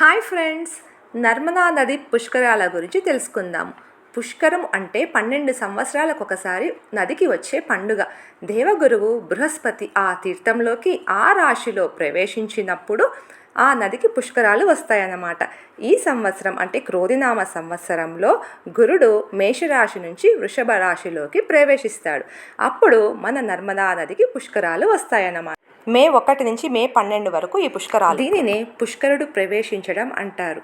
Hi friends Narmada నది పుష్కరాల గురించి తెలుసుకుందాం. పుష్కరం అంటే పన్నెండు సంవత్సరాలకు ఒకసారి నదికి వచ్చే పండుగ. దేవగురువు బృహస్పతి ఆ తీర్థంలోకి ఆ రాశిలో ప్రవేశించినప్పుడు ఆ నదికి పుష్కరాలు వస్తాయన్నమాట. ఈ సంవత్సరం అంటే క్రోధినామ సంవత్సరంలో గురుడు మేషరాశి నుంచి వృషభ రాశిలోకి ప్రవేశిస్తాడు. అప్పుడు మన నర్మదా నదికి పుష్కరాలు వస్తాయన్నమాట. మే ఒకటి నుంచి మే పన్నెండు వరకు ఈ పుష్కరాలు. దీనినే పుష్కరుడు ప్రవేశించడం అంటారు.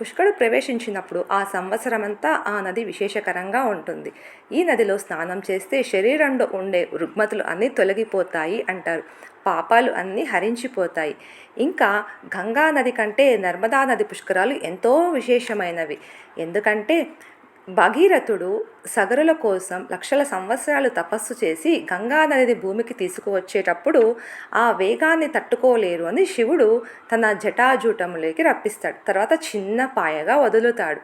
పుష్కరుడు ప్రవేశించినప్పుడు ఆ సంవత్సరమంతా ఆ నది విశేషకరంగా ఉంటుంది. ఈ నదిలో స్నానం చేస్తే శరీరంలో ఉండే రుగ్మతులు అన్నీ తొలగిపోతాయి అంటారు. పాపాలు అన్నీ హరించిపోతాయి. ఇంకా గంగా నది కంటే నర్మదా నది పుష్కరాలు ఎంతో విశేషమైనవి. ఎందుకంటే భగీరథుడు సగరుల కోసం లక్షల సంవత్సరాలు తపస్సు చేసి గంగా భూమికి తీసుకువచ్చేటప్పుడు ఆ వేగాన్ని తట్టుకోలేరు అని శివుడు తన జటాజూటములోకి రప్పిస్తాడు. తర్వాత చిన్న పాయగా వదులుతాడు.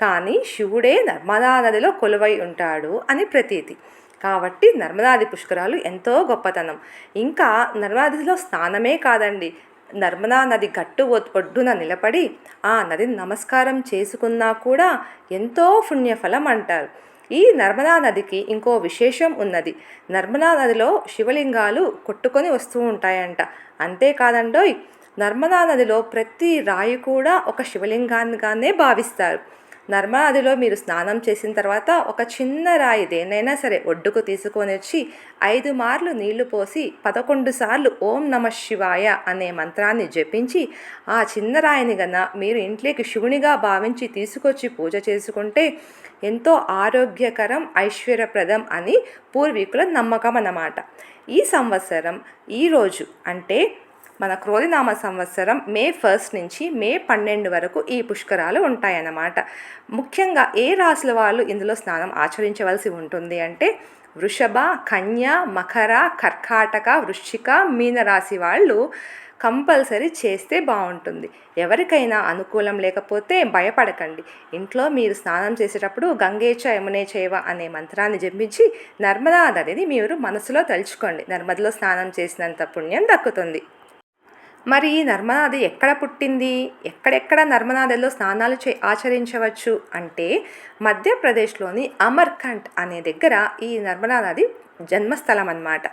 కానీ శివుడే నర్మదా నదిలో కొలువై ఉంటాడు అని ప్రతీతి. కాబట్టి నర్మదాది పుష్కరాలు ఎంతో గొప్పతనం. ఇంకా నర్మదాదిలో స్నానమే కాదండి. నర్మదా నది గట్టు ఒడ్డున నిలబడి ఆ నదిని నమస్కారం చేసుకున్నా కూడా ఎంతో పుణ్యఫలం అంటారు. ఈ నర్మదా నదికి ఇంకో విశేషం ఉన్నది. నర్మదా నదిలో శివలింగాలు కొట్టుకొని వస్తూ ఉంటాయంట. అంతేకాదండోయ్ నర్మదా నదిలో ప్రతి రాయి కూడా ఒక శివలింగాన్నిగానే భావిస్తారు. నర్మదాదిలో మీరు స్నానం చేసిన తర్వాత ఒక చిన్న రాయి దేనైనా సరే ఒడ్డుకు తీసుకొని వచ్చి ఐదు మార్లు నీళ్ళు పోసి పదకొండు సార్లు ఓం నమ శివాయ అనే మంత్రాన్ని జపించి ఆ చిన్న రాయిని గన మీరు ఇంట్లోకి శివునిగా భావించి తీసుకొచ్చి పూజ చేసుకుంటే ఎంతో ఆరోగ్యకరం ఐశ్వర్యప్రదం అని పూర్వీకుల నమ్మకం అన్నమాట. ఈ సంవత్సరం ఈరోజు అంటే మన క్రోధినామ సంవత్సరం మే ఫస్ట్ నుంచి మే పన్నెండు వరకు ఈ పుష్కరాలు ఉంటాయన్నమాట. ముఖ్యంగా ఏ రాశుల వాళ్ళు ఇందులో స్నానం ఆచరించవలసి ఉంటుంది అంటే వృషభ కన్య మకర కర్కాటక వృశ్చిక మీనరాశి వాళ్ళు కంపల్సరీ చేస్తే బాగుంటుంది. ఎవరికైనా అనుకూలం లేకపోతే భయపడకండి. ఇంట్లో మీరు స్నానం చేసేటప్పుడు గంగేచ యమునే చేవ అనే మంత్రాన్ని జపించి నర్మదా నదిని మీరు మనసులో తలుచుకోండి. నర్మదలో స్నానం చేసినంత పుణ్యం దక్కుతుంది. మరి ఈ నర్మనాది ఎక్కడ పుట్టింది? ఎక్కడెక్కడ నర్మనాదల్లో స్నానాలు చే ఆచరించవచ్చు? అంటే మధ్యప్రదేశ్లోని అమర్కంట్ అనే దగ్గర ఈ నర్మదా నది జన్మస్థలం అన్నమాట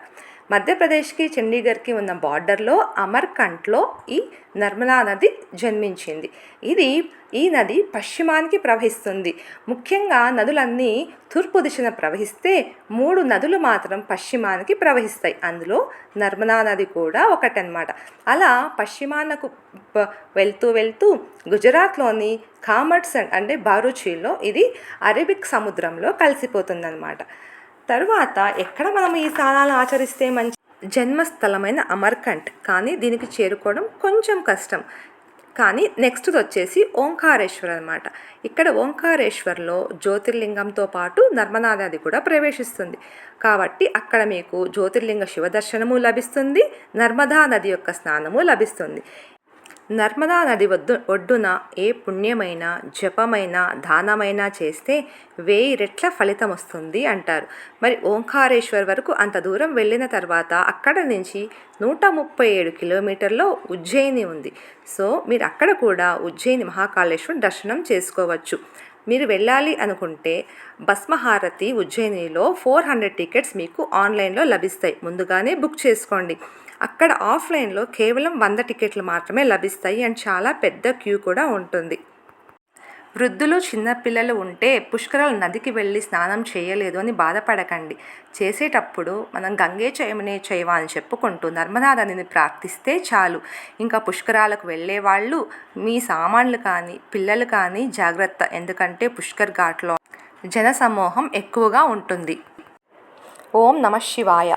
మధ్యప్రదేశ్కి చండీగఢ్కి ఉన్న బార్డర్లో అమర్కంట్లో ఈ నర్మదా నది జన్మించింది. ఇది ఈ నది పశ్చిమానికి ప్రవహిస్తుంది. ముఖ్యంగా నదులన్నీ తూర్పు దిశన ప్రవహిస్తే మూడు నదులు మాత్రం పశ్చిమానికి ప్రవహిస్తాయి. అందులో నర్మదా నది కూడా ఒకటనమాట అలా పశ్చిమానకు వెళ్తూ వెళ్తూ గుజరాత్లోని కామట్సండ్ అంటే బారూచీలో ఇది అరేబిక్ సముద్రంలో కలిసిపోతుందన్నమాట. తరువాత ఎక్కడ మనం ఈ స్థానాలను ఆచరిస్తే మంచి జన్మస్థలమైన అమర్కంట్ కానీ దీనికి చేరుకోవడం కొంచెం కష్టం. కానీ నెక్స్ట్ది వచ్చేసి ఓంకారేశ్వర్ అనమాట ఇక్కడ ఓంకారేశ్వర్లో జ్యోతిర్లింగంతో పాటు నర్మదా నది కూడా ప్రవేశిస్తుంది. కాబట్టి అక్కడ మీకు జ్యోతిర్లింగ శివ దర్శనము లభిస్తుంది నర్మదా నది యొక్క స్నానము లభిస్తుంది. నర్మదా నది వద్దు ఒడ్డున ఏ పుణ్యమైన జపమైన దానమైనా చేస్తే వేయి రెట్ల ఫలితం వస్తుంది అంటారు. మరి ఓంకారేశ్వర్ వరకు అంత దూరం వెళ్ళిన తర్వాత అక్కడ నుంచి నూట ముప్పై ఏడు కిలోమీటర్లో ఉజ్జయిని ఉంది. సో మీరు అక్కడ కూడా ఉజ్జయిని మహాకాళేశ్వర్ దర్శనం చేసుకోవచ్చు. మీరు వెళ్ళాలి అనుకుంటే భస్మహారతి ఉజ్జయినిలో ఫోర్ హండ్రెడ్ టికెట్స్ మీకు ఆన్లైన్లో లభిస్తాయి. ముందుగానే బుక్ చేసుకోండి. అక్కడ ఆఫ్లైన్లో కేవలం వంద టికెట్లు మాత్రమే లభిస్తాయి అండ్ చాలా పెద్ద క్యూ కూడా ఉంటుంది. వృద్ధులు చిన్నపిల్లలు ఉంటే పుష్కరాలు నదికి వెళ్ళి స్నానం చేయలేదు అని బాధపడకండి. చేసేటప్పుడు మనం గంగే చయమునే చేయవా అని చెప్పుకుంటూ నర్మదానందిని ప్రార్థిస్తే చాలు. ఇంకా పుష్కరాలకు వెళ్ళే వాళ్ళు మీ సామాన్లు కానీ పిల్లలు కానీ జాగ్రత్త. ఎందుకంటే పుష్కర్ ఘాట్లో జనసమూహం ఎక్కువగా ఉంటుంది. ఓం నమ శివాయ.